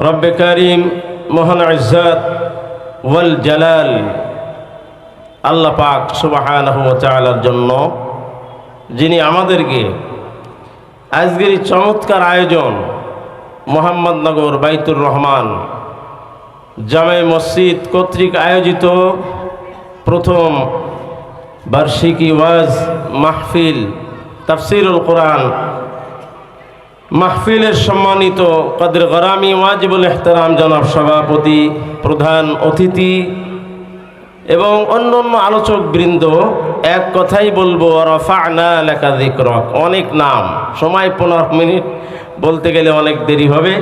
রব্বে করিম, মোহন ইজ্জত, ওয়াল জালাল। আল্লাহ পাক সুবাহানহু চালার জন্য যিনি আমাদেরকে আজকের চমৎকার আয়োজন মোহাম্মদনগর বাইতুর রহমান জামে মসজিদ কর্তৃক আয়োজিত প্রথম বার্ষিকী ওয়াজ মাহফিল তাফসিরুল কোরআন মাহফিলের সম্মানিত কদর গরামি ওয়াজিবুল এহতারাম জনাব সভাপতি, প্রধান অতিথি এবং অন্য অন্য আলোচক বৃন্দ, এক কথাই বলব, রফানা লেখা দিকরক অনেক নাম, সময় পনেরো মিনিট, বলতে গেলে অনেক দেরি হবে।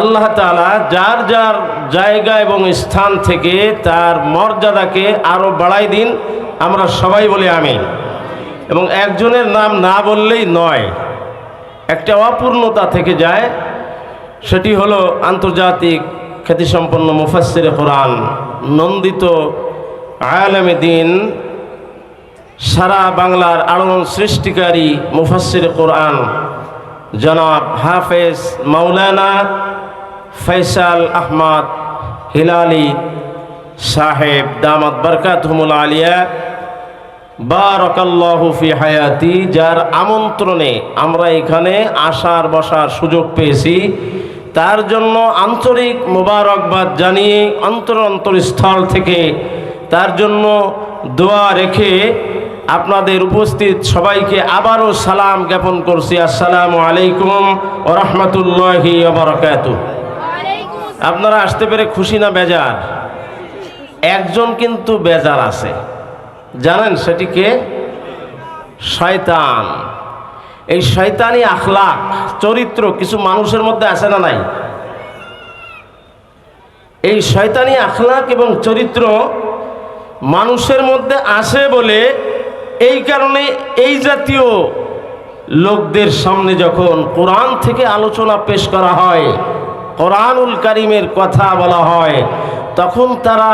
আল্লাহ তালা যার যার জায়গা এবং স্থান থেকে তার মর্যাদাকে আরও বাড়াই দিন, আমরা সবাই বলে আমি এবং একজনের নাম না বললেই নয়। একটা অপূর্ণতা থেকে যায়, সেটি হলো আন্তর্জাতিক খ্যাতিসম্পন্ন মুফাসির কোরআন, নন্দিত আয়ালামে দিন, সারা বাংলার আলোড়ন সৃষ্টিকারী মুফাসির কোরআন, জনাব হাফেজ মাওলানা ফৈসাল আহমদ হিলালি সাহেব, দামাত বরকাতহমুল আলিয়া। বারকাল্লাহু ফি হায়াতি, যার আমন্ত্রণে আমরা এখানে আসার বসার সুযোগ পেয়েছি। তার জন্য আন্তরিক মোবারকবাদ জানিয়ে অন্তর অন্তরস্থল থেকে তার জন্য দোয়া রেখে আপনাদের উপস্থিত সবাইকে আবারও সালাম জ্ঞাপন করছি। আসসালামু আলাইকুম ও রহমতুল্লাহি আপনারা আসতে পেরে খুশি না বেজার? একজন কিন্তু বেজার আছে। জানেন সেটিকে শয়তান। এই শয়তানি আখলাক চরিত্র কিছু মানুষের মধ্যে আসে না নাই? এই শয়তানি আখলাক এবং চরিত্র মানুষের মধ্যে আসে বলে এই কারণে এই জাতীয় লোকদের সামনে যখন কোরআন থেকে আলোচনা পেশ করা হয়, কোরআনুল কারিমের কথা বলা হয়, তখন তারা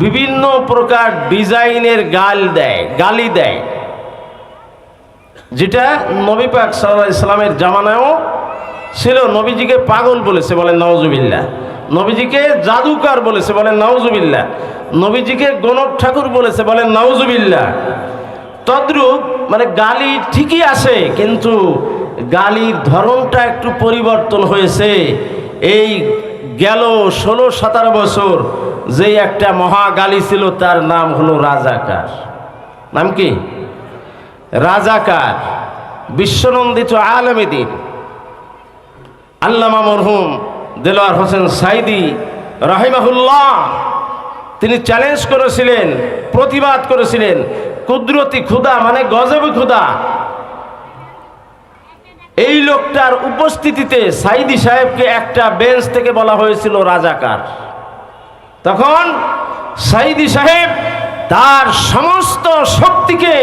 বিভিন্ন প্রকার ডিজাইনের গাল দেয়, গালি দেয়। যেটা নবী পাক সাল্লাহ ইসলামের জামানায়ও ছিল, নবীজিকে পাগল বলেছে বলেন নওজুবিল্লা নবীজিকে জাদুকার বলেছে বলেন নওজুবিল্লা নবীজিকে গণক ঠাকুর বলেছে বলেন নওজুবিল্লা তদ্রূপ মানে গালি ঠিকই আছে কিন্তু গালির ধরনটা একটু পরিবর্তন হয়েছে। এই গেল ষোলো সতেরো বছর যে একটা মহা গালি ছিল, তার নাম হলো রাজাকার। নাম কি? রাজাকার, বিশ্বনন্দিত আলমেদিন আল্লামা মরহুম দেলোয়ার হোসেন সাইদি রাহিমাহুল্লাহ, তিনি চ্যালেঞ্জ করেছিলেন, প্রতিবাদ করেছিলেন, কুদরতি ক্ষুদা মানে গজবে ক্ষুদা এই লোকটার উপস্থিতিতে সাইদি সাহেবকে একটা বেঞ্চ থেকে বলা হয়েছিল রাজাকার। তখন সাইদি সাহেব তার সমস্ত শক্তিকে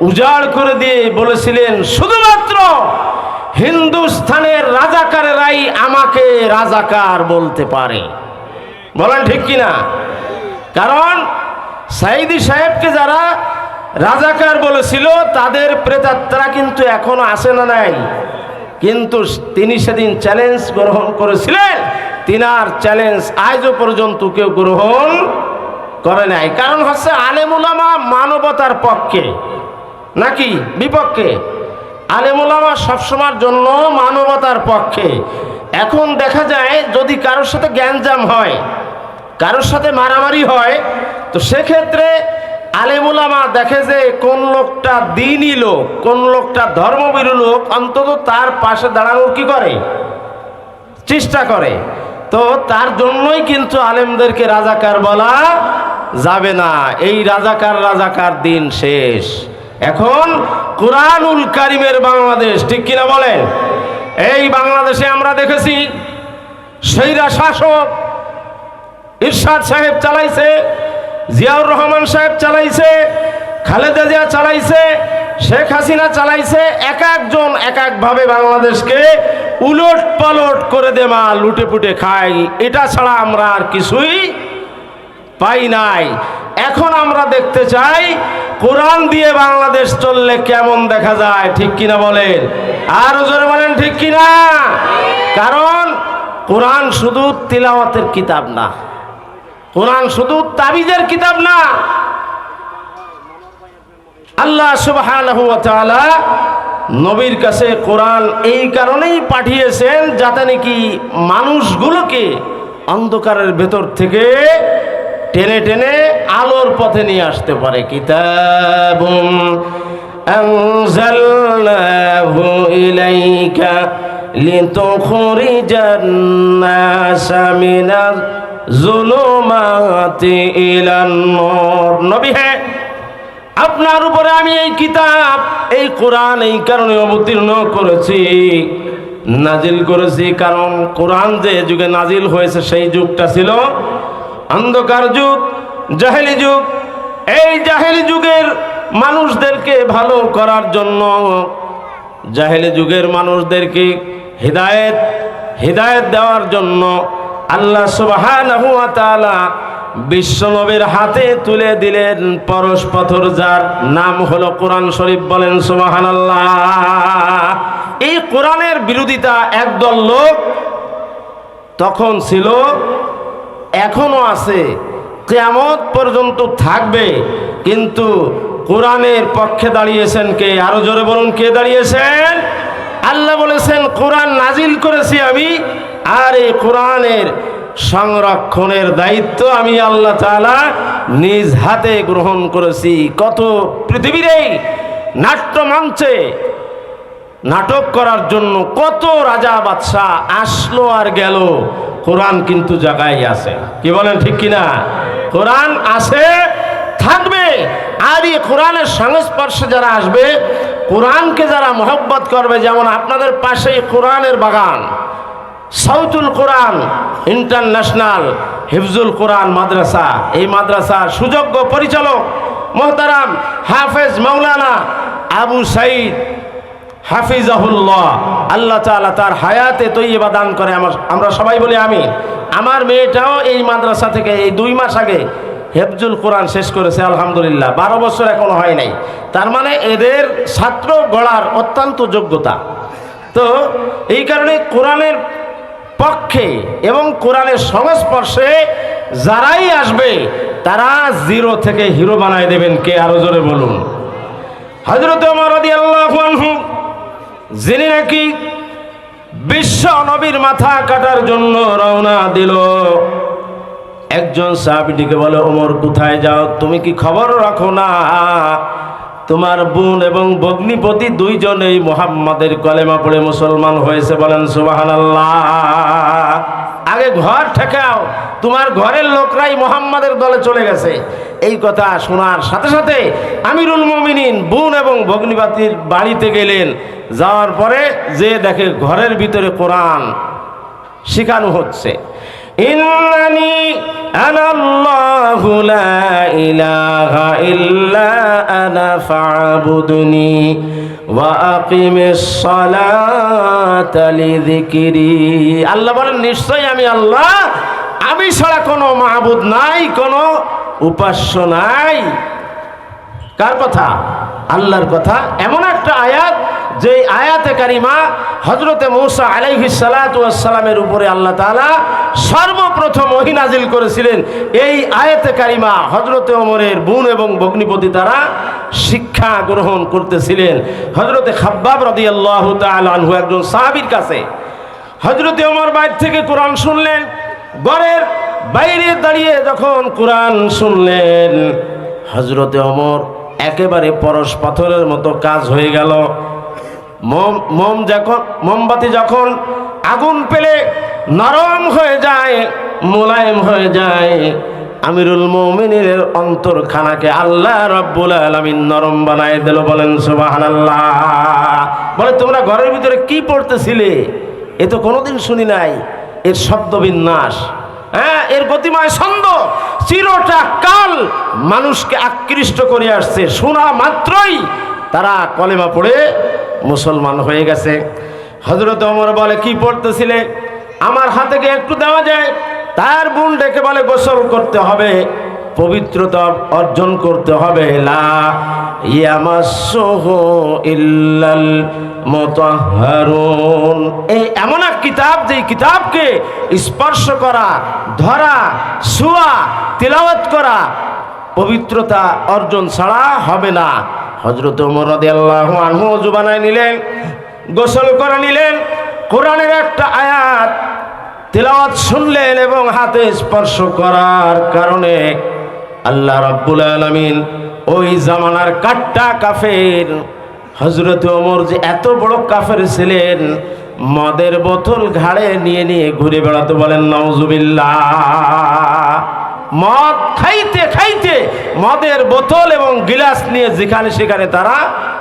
উজাড় করে দিয়ে বলেছিলেন, শুধুমাত্র হিন্দুস্থানের রাজাকারেরাই আমাকে রাজাকার বলতে পারে। বলেন ঠিক কিনা? কারণ সাইদি সাহেবকে যারা রাজাকার বলেছিল, তাদের প্রেতাত্মা কিন্তু এখনও আসে না নাই। কিন্তু তিনি সেদিন চ্যালেঞ্জ গ্রহণ করেছিলেন। তিনার চ্যালেঞ্জ আজও পর্যন্ত কেউ গ্রহণ করে নাই। কারণ হচ্ছে আলেমুলামা মানবতার পক্ষে, নাকি বিপক্ষে? আলেমুলামা সবসময়ের জন্য মানবতার পক্ষে। এখন দেখা যায় যদি কারোর সাথে জ্ঞানজাম হয়, কারোর সাথে মারামারি হয়, তো সেক্ষেত্রে আলেমুলামা দেখে যে কোন লোকটা দিনই লোক, কোন লোকটা ধর্মবীর লোক, অন্তত তার পাশে দাঁড়ানোর কি করে? চেষ্টা করে। তো তার জন্যই কিন্তু আলেমদেরকে রাজাকার বলা যাবে না। এই রাজাকার রাজাকার দিন শেষ। এখন কোরআনুল কারিমের বাংলাদেশ, ঠিক কিনা বলেন? এই বাংলাদেশে আমরা দেখেছি সেইরা শাসক ইরশাদ সাহেব চালাইছে, জিয়াউর রহমান সাহেব চালাইছে খালেদা জিয়া চালাইছে, শেখ হাসিনা চালাইছে, এক একজন এক একভাবে বাংলাদেশকে উলট পালট করে দে মা লুটে পুটে খাই এটা ছাড়া আমরা আর কিছুই পাই নাই। এখন আমরা দেখতে চাই, কোরআন দিয়ে বাংলাদেশ চললে কেমন দেখা যায়, ঠিক কিনা বলেন? আর জোরে বলেন, ঠিক কিনা? কারণ কোরআন শুধু তিলাওয়াতের কিতাব না। কোরআন শুধু তাবিজের কিতাব না আল্লাহ তাআলা নবীর কাছে কোরআন এই কারণেই পাঠিয়েছেন যাতে নাকি মানুষগুলোকে অন্ধকারের ভেতর থেকে টেনে টেনে আলোর পথে নিয়ে আসতে পারে। নূর। নবী হ্যাঁ আপনার উপরে আমি এই কিতাব, এই কোরআন এই কারণে অবতীর্ণ করেছি, নাজিল করেছি, কারণ কোরআন যে যুগে নাজিল হয়েছে সেই যুগটা ছিল অন্ধকার যুগ, জাহেলি যুগ। এই জাহেলি যুগের মানুষদেরকে ভালো করার জন্য জাহেলি যুগের মানুষদেরকে হৃদায়ত হৃদায়ত দেওয়ার জন্য আল্লাহ তাআলা বিশ্বনবীর হাতে তুলে দিলেন পরশ পাথর, যার নাম হলো কোরআন শরীফ। বলেন, সুবহানাল্লাহ। এই কোরআনের বিরোধিতা একদল লোক তখন ছিল, এখনও আছে, কেয়ামত পর্যন্ত থাকবে, কিন্তু কোরআনের পক্ষে দাঁড়িয়েছেন কে? আরও জোরে বলুন, কে দাঁড়িয়েছেন? আল্লাহ বলেছেন, কোরআন নাজিল করেছি আমি, আর এই কোরআনের সংরক্ষণের দায়িত্ব আমি আল্লাহ তাআলা নিজ হাতে গ্রহণ করেছি। কত পৃথিবীর নাট্য মঞ্চে নাটক করার জন্য কত রাজা বাদশাহ আসলো আর গেল, কোরআন কিন্তু জায়গায় আছে। কি বলেন ঠিক কিনা? কোরআন আছে, থাকবে। আর এই কোরআনের সংস্পর্শে যারা আসবে, কোরআনকে যারা মহব্বত করবে, যেমন আপনাদের পাশেই কোরআনের বাগান। সাউতুল কোরআন, ইন্টারন্যাশনাল হিফজুল কোরআন মাদ্রাসা। এই মাদ্রাসার সুযোগ্য পরিচালক, মোহতারাম হাফেজ মৌলানা আবু সাইদ হাফিজাহুল্লাহ। আল্লাহ তাআলা তার হায়াতে তৈবা দান করে আমার আমরা সবাই বলি আমি আমার মেয়েটাও এই মাদ্রাসা থেকে এই দুই মাস আগে হেফজুল কোরআন শেষ করেছে, আলহামদুলিল্লাহ। বারো বছর এখনও হয় নাই। তার মানে এদের ছাত্র গড়ার অত্যন্ত যোগ্যতা। তো এই কারণে কোরআনের পক্ষে এবং কোরআনের সংস্পর্শে যারাই আসবে, তারা জিরো থেকে হিরো বানায় দেবেন। কে আরও জোরে বলুন? হজরত যিনি নাকি বিশ্ব নবীর মাথা কাটার জন্য রওনা দিল। একজন সাহাবিটিকে বলে, ওমর, কোথায় যাও? তুমি কি খবর রাখো না? তোমার বোন এবং ভগ্নিপতি দুইজনেই মোহাম্মদের কলেমা পড়ে মুসলমান হয়েছে বলেন সুবাহান আগে ঘর ঠেকাও, তোমার ঘরের লোকরাই মোহাম্মদের দলে চলে গেছে। এই কথা শোনার সাথে সাথে আমিরুল মমিনিন বোন এবং ভগ্নিপাতির বাড়িতে গেলেন। যাওয়ার পরে যে দেখে ঘরের ভিতরে কোরআন শেখানো হচ্ছে। ইন্নানি আনাল্লাহু লা ইলাহা ইল্লা আনা ফা'বুদনি ওয়া আকিমিস সালাতা লিযিকরি। আল্লাহ বলেন, নিশ্চয়ই আমি আল্লাহ। আমি ছাড়া কোনো মাহবুদ নাই, কোনো উপাস্য নাই। কার কথা? আল্লাহর কথা। এমন একটা আয়াত যে আয়াতে কারিমা হজরতে মৌসা আলাইহি সালামের উপরে আল্লাহ তাআলা সর্বপ্রথম ওহী নাজিল করেছিলেন। এই আয়াতে কারিমা হজরতে ওমরের বোন এবং ভগ্নিপতি তারা শিক্ষা গ্রহণ করতেছিলেন। হজরতে খাব্বাব রাদিয়াল্লাহু তাআলা আনহু একজন সাহাবীর কাছে। হজরতে ওমর বাইর থেকে কোরআন শুনলেন। ঘরের বাইরে দাঁড়িয়ে যখন কোরআন শুনলেন হজরতে অমর একেবারে পরশ পাথরের মতো কাজ হয়ে গেল। মোম যখন, মোমবাতি যখন আগুন পেলে নরম হয়ে যায়, মোলায়েম হয়ে যায়, আমিরুল মৌমিনের অন্তর খানাকে আল্লাহ রব্বুল আলমিন নরম বানায় দিল, বলেন সুবহানাল্লাহ। বলে, তোমরা ঘরের ভিতরে কি পড়তেছিলে? এ তো কোনোদিন শুনি নাই। এর শব্দবিন্যাস হ্যাঁ এর গতিময় ছন্দ। চিরটা কাল মানুষকে আকৃষ্ট করে আসছে। শোনা মাত্রই তারা কলেমা পড়ে মুসলমান হয়ে গেছে। হজরত অমর বলে, কি পড়তেছিলে? আমার হাতে একটু দেওয়া যায়? তার বোন ডেকে বলে, গোসল করতে হবে, পবিত্রতা অর্জন করতে হবে। ইল্লাল এই এমন এক কিতাব যে কিতাবকে স্পর্শ করা, ধরা ছোঁয়া তিলাওয়াত করা, পবিত্রতা অর্জন ছাড়া হবে না। হজরত ওমর রাদিয়াল্লাহু আনহু ওযু বানায় নিলেন, গোসল করে নিলেন। কোরআনের একটা আয়াত তেলাওয়াত শুনলেন এবং হাতে স্পর্শ করার কারণে আল্লাহ রাব্বুল আলামিন ওই জামানার কাট্টা কাফের হজরত ওমর যে এত বড় কাফের ছিলেন, মদের বোতল ঘাড়ে নিয়ে নিয়ে ঘুরে বেড়াতে বলেন নওজুবিল্লাহ মদ খাইতে খাইতে মদের বোতল এবং গিলাস নিয়ে যেখানে সেখানে তারা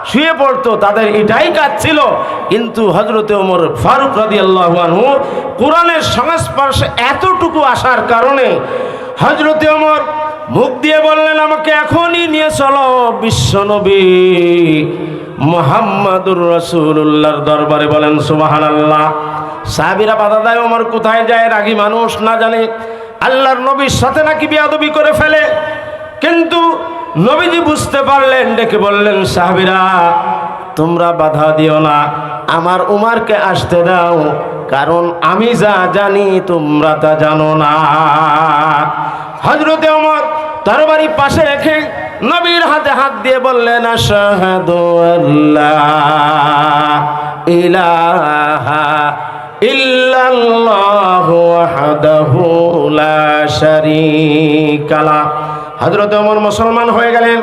শুয়ে পড়তো, তাদের এটাই কাজ ছিল। কিন্তু হজরতে ওমর ফারুক রাদি আল্লাহানহু কোরআনের সংস্পর্শে এতটুকু আসার কারণে হজরতে ওমর মুখ দিয়ে বললেন, আমাকে এখনই নিয়ে চলো বিশ্বনবী মোহাম্মদুর রসুল্লাহর দরবারে। বলেন সুবাহান আল্লাহ সাহাবিরা বাধা দেয়, ওমর কোথায় যায়? রাগী মানুষ না জানে। আল্লাহর নবীর সাথে নাকি বিয়াদবি করে ফেলে। কিন্তু নবীজি বুঝতে পারলেন, ডেকে বললেন, সাহাবিরা, তোমরা বাধা দিও না, আমার উমারকে আসতে দাও, কারণ আমি যা জানি তোমরা তা জানো না। হজরতে তার তরবারি পাশে রেখে নবীর হাতে হাত দিয়ে বললেন, আশাহাদু ইলাহা ইল্লাল্লাহু ওয়াহদাহু লা শারীকা লা হযরত ওমর মুসলমান হয়ে গেলেন।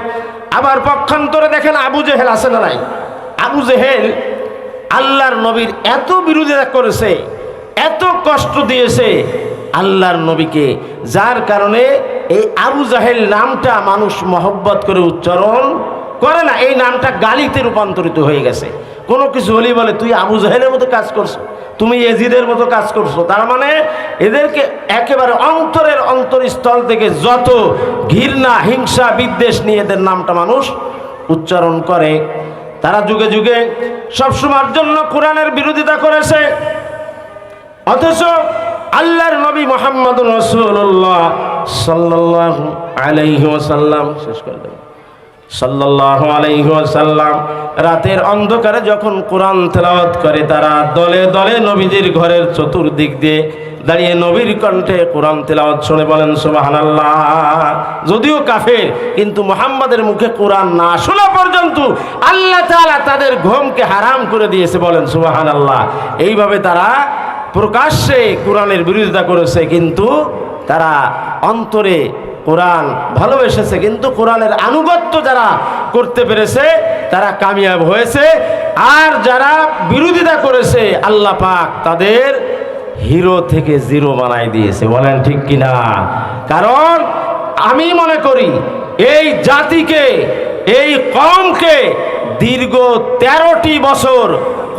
আবার পক্ষান্তরে দেখেন আবু জেহেল আছে না নাই? আবু জেহেল আল্লাহর নবীর এত বিরোধিতা করেছে, এত কষ্ট দিয়েছে, আল্লাহর নবীকে, যার কারণে এই আবু জাহেল নামটা মানুষ মহব্বত করে উচ্চারণ করে না। এই নামটা গালিতে রূপান্তরিত হয়ে গেছে। কোনো কিছু হলেই বলে, তুই আবু জাহেলের মতো কাজ করছ? তুমি এজিদের মতো কাজ করছ। তার মানে এদেরকে একেবারে অন্তরের অন্তরস্থল থেকে যত ঘৃণা, হিংসা, বিদ্বেষ নিয়ে এদের নামটা মানুষ উচ্চারণ করে। তারা যুগে যুগে সবসময়ের জন্য কোরআনের বিরোধিতা করেছে। অথচ আল্লাহর নবী মোহাম্মদ রসুল্লাহ সাল্লাহ আলাইহি শেষ করে দেবেন সাল্লাহ আলাইহি ওয়াসাল্লাম, রাতের অন্ধকারে যখন কোরআন তেলাওয়াত করে, তারা দলে দলে নবীজির ঘরের চতুর্দিক দিয়ে দাঁড়িয়ে নবীর কণ্ঠে কোরআন তেলাওয়াত শুনে বলেন, সুবহানাল্লাহ। যদিও কাফের, কিন্তু মোহাম্মদের মুখে কোরআন না শোনা পর্যন্ত আল্লাহ তাআলা তাদের ঘুমকে হারাম করে দিয়েছে বলেন সুবাহান আল্লাহ এইভাবে তারা প্রকাশ্যে কোরআনের বিরোধিতা করেছে, কিন্তু তারা অন্তরে কোরআন ভালোবেসেছে, কিন্তু কোরআনের আনুগত্য যারা করতে পেরেছে, তারা কামিয়াব হয়েছে। আর যারা বিরোধিতা করেছে, আল্লাহ পাক তাদের হিরো থেকে জিরো বানাই দিয়েছে। বলেন ঠিক কিনা? কারণ আমি মনে করি, এই জাতিকে, এই কমকে দীর্ঘ তেরোটি বছর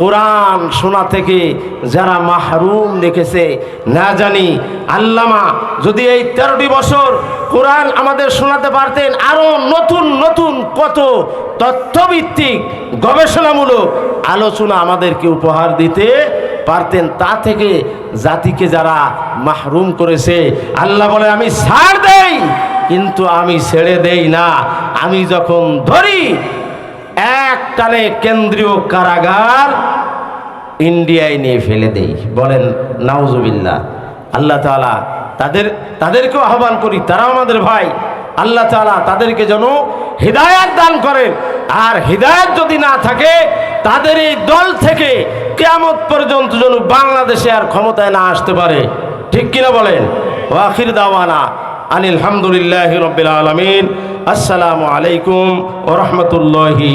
কোরআন শোনা থেকে যারা মাহরুম রেখেছে না জানি আল্লামা যদি এই তেরোটি বছর কোরআন আমাদের শোনাতে পারতেন আরও নতুন নতুন কত তথ্যভিত্তিক, গবেষণামূলক আলোচনা আমাদেরকে উপহার দিতে পারতেন। তা থেকে জাতিকে যারা মাহরুম করেছে, আল্লাহ বলে, আমি ছাড় দেই, কিন্তু আমি ছেড়ে দেই না। আমি যখন ধরি, এক টানে কেন্দ্রীয় কারাগার ইন্ডিয়ায় নিয়ে ফেলে দেই। বলেন, নাউজুবিল্লাহ। আল্লাহ তাআলা তাদের, তাদেরকেও আহ্বান করি, তারাও আমাদের ভাই। আল্লাহ তাআলা তাদেরকে যেন হৃদায়ত দান করেন। আর হৃদায়ত যদি না থাকে, তাদের এই দল থেকে কেয়ামত পর্যন্ত যেন বাংলাদেশে আর ক্ষমতায় না আসতে পারে। ঠিক কিনা বলেন? ওয়াখির দাওয়ানা আনিল হামদুলিল্লাহ রবিল আলমিন। আসসালামু আলাইকুম ও ওরহমতুল্লাহি